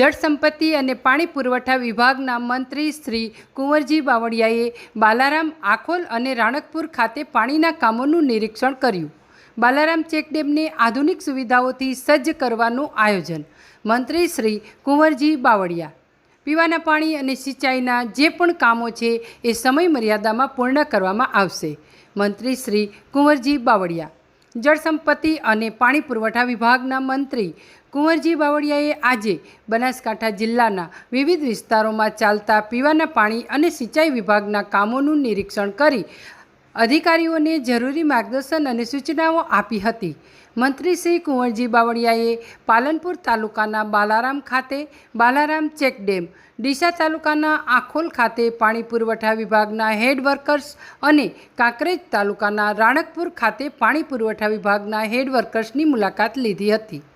જળ સંપત્તિ અને પાણી પુરવઠા વિભાગના મંત્રી શ્રી કુંવરજી બાવળિયાએ બાલારામ, આખોલ અને રાણકપુર ખાતે પાણીના કામોનું નિરીક્ષણ કર્યું. બાલારામ ચેકડેમને આધુનિક સુવિધાઓથી સજ્જ કરવાનું આયોજન, મંત્રી શ્રી કુંવરજી બાવળિયા. પીવાના પાણી અને સિંચાઈના જે પણ કામો છે એ સમય મર્યાદામાં પૂર્ણ કરવામાં આવશે, મંત્રી શ્રી કુંવરજી બાવળિયા. જળ સંપત્તિ અને પાણી પુરવઠા વિભાગના મંત્રી કુંવરજી બાવળિયાએ આજે બનાસકાંઠા જિલ્લાના વિવિધ વિસ્તારોમાં ચાલતા પીવાના પાણી અને સિંચાઈ વિભાગના કામોનું નિરીક્ષણ કરી અધિકારીઓને જરૂરી માર્ગદર્શન અને સૂચનાઓ આપી હતી. મંત્રી શ્રી કુંવરજી બાવળિયાએ પાલનપુર તાલુકાના બાલારામ ખાતે બાલારામ ચેકડેમ ડીસા તાલુકાના આખોલ ખાતે પાણી પુરવઠા વિભાગના હેડ વર્કર્સ અને કાંકરેજ તાલુકાના રાણકપુર ખાતે પાણી પુરવઠા વિભાગના હેડ વર્કર્સની મુલાકાત લીધી હતી.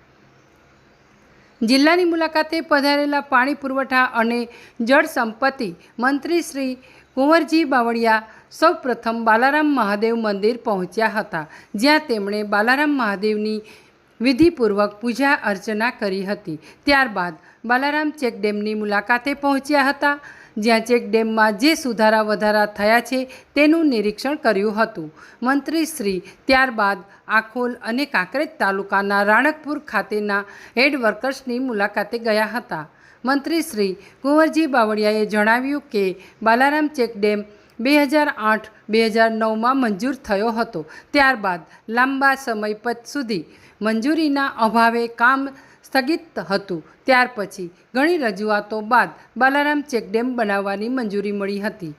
જિલ્લાની મુલાકાતે પધારેલા પાણી પુરવઠા અને જળ સંપત્તિ મંત્રી શ્રી કુંવરજી બાવળિયા સૌપ્રથમ બાલારામ મહાદેવ મંદિર પહોંચ્યા હતા, જ્યાં તેમણે બાલારામ મહાદેવની વિધિપૂર્વક પૂજા અર્ચના કરી હતી. ત્યારબાદ બાલારામ ચેકડેમની મુલાકાતે પહોંચ્યા હતા. જ્યાં ચેક ડેમમાં જે સુધારા વધારા થયા છે તેનું નિરીક્ષણ કર્યું હતું. મંત્રીશ્રી ત્યારબાદ આખોલ અને કાંકરેજ તાલુકાના રાણકપુર ખાતેના હેડ વર્કર્સની મુલાકાતે ગયા હતા. મંત્રી શ્રી કુંવરજી બાવળિયાએ જણાવ્યું કે બાલારામ ચેક ડેમ બે હજાર આઠ બે હજાર નવમાં મંજૂર થયો હતો. ત્યારબાદ લાંબા સમય પછી સુધી મંજૂરીના અભાવે કામ સ્થગિત હતું. ત્યાર પછી ઘણી રજૂઆતો બાદ બાલારામ ચેકડેમ બનાવવાની મંજૂરી મળી હતી.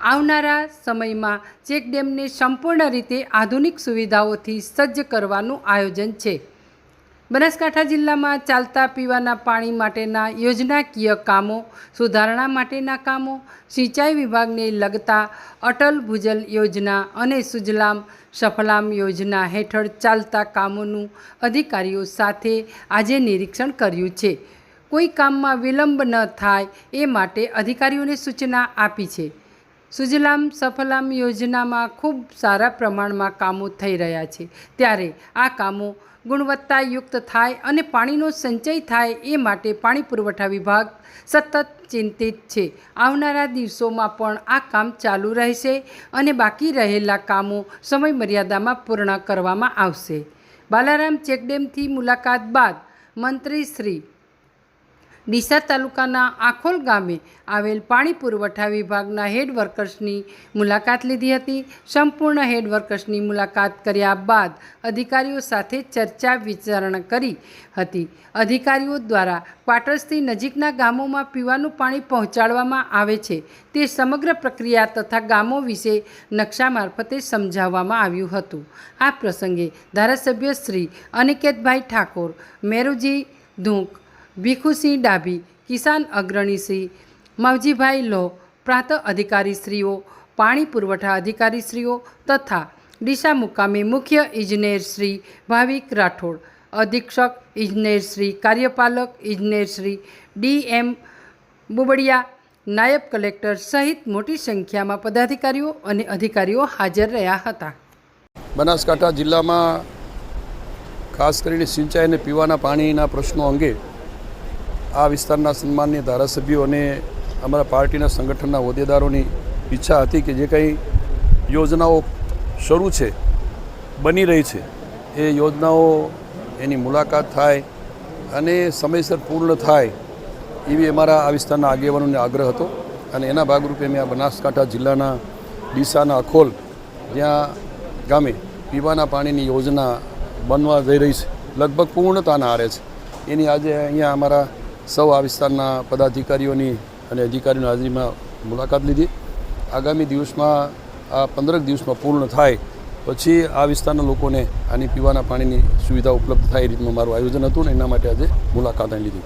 આવનારા સમયમાં ચેકડેમને સંપૂર્ણ રીતે આધુનિક સુવિધાઓથી સજ્જ કરવાનું આયોજન છે. બનાસકાંઠા જિલ્લામાં ચાલતા પીવાના પાણી માટેના યોજનાકીય કામો, સુધારણા માટેના કામો, સિંચાઈ વિભાગને લગતા અટલ ભૂજલ યોજના અને સુજલામ સફલામ યોજના હેઠળ ચાલતા કામોનું અધિકારીઓ સાથે આજે નિરીક્ષણ કર્યું છે. કોઈ કામમાં વિલંબ ન થાય એ માટે અધિકારીઓને સૂચના આપી છે. સુજલામ સફલામ યોજનામાં ખૂબ સારા પ્રમાણમાં કામો થઈ રહ્યા છે. ત્યારે આ કામો ગુણવત્તાયુક્ત થાય અને પાણીનો સંચય થાય એ માટે પાણી પુરવઠા વિભાગ સતત ચિંતિત છે. આવનારા દિવસોમાં પણ આ કામ ચાલુ રહેશે અને બાકી રહેલા કામો સમય મર્યાદામાં પૂર્ણ કરવામાં આવશે. બાલારામ ચેકડેમથી મુલાકાત બાદ મંત્રી શ્રી ડીસા તાલુકાના આખોલ ગામે આવેલ પાણી પુરવઠા વિભાગના હેડ વર્કર્સની મુલાકાત લીધી હતી. સંપૂર્ણ હેડ વર્કર્સની મુલાકાત કર્યા બાદ અધિકારીઓ સાથે ચર્ચા વિચારણા કરી હતી. અધિકારીઓ દ્વારા ક્વાર્ટર્સથી નજીકના ગામોમાં પીવાનું પાણી પહોંચાડવામાં આવે છે. તે સમગ્ર પ્રક્રિયા તથા ગામો વિશે નકશા મારફતે સમજાવવામાં આવ્યું હતું. આ પ્રસંગે ધારાસભ્ય શ્રી અનિકેતભાઈ ઠાકોર, મેરુજી ધૂંક ભીખુસિંહ ડાભી, કિસાન અગ્રણી શ્રી માવજીભાઈ લો, પ્રાંત અધિકારીશ્રીઓ, પાણી પુરવઠા અધિકારીશ્રીઓ તથા ડીસા મુકામે મુખ્ય ઇજનેર શ્રી ભાવિક રાઠોડ, અધિક્ષક ઇજનેર શ્રી કાર્યપાલક ઇજનેર શ્રી ડી એમ બુબડિયા, નાયબ કલેક્ટર સહિત મોટી સંખ્યામાં પદાધિકારીઓ અને અધિકારીઓ હાજર રહ્યા હતા. બનાસકાંઠા જિલ્લામાં ખાસ કરીને સિંચાઈ અને પીવાના પાણીના પ્રશ્નો અંગે આ વિસ્તારના સન્માનની ધારાસભ્યો અને અમારા પાર્ટીના સંગઠનના હોદ્દેદારોની ઈચ્છા હતી કે જે કંઈ યોજનાઓ શરૂ છે, બની રહી છે, એ યોજનાઓ એની મુલાકાત થાય અને સમયસર પૂર્ણ થાય એવી અમારા આ વિસ્તારના આગેવાનોને આગ્રહ હતો અને એના ભાગરૂપે મેં આ બનાસકાંઠા જિલ્લાના ડીસાના અખોલ, જ્યાં ગામે પીવાના પાણીની યોજના બનવા જઈ રહી છે, લગભગ પૂર્ણતાના આરે છે. એની આજે અહીંયા અમારા સૌ આ વિસ્તારના પદાધિકારીઓની અને અધિકારીઓની હાજરીમાં મુલાકાત લીધી. આગામી દિવસમાં, આ પંદરક દિવસમાં પૂર્ણ થાય, પછી આ વિસ્તારના લોકોને આની પીવાના પાણીની સુવિધા ઉપલબ્ધ થાય એ રીતનું મારું આયોજન હતું ને એના માટે આજે મુલાકાત લીધી.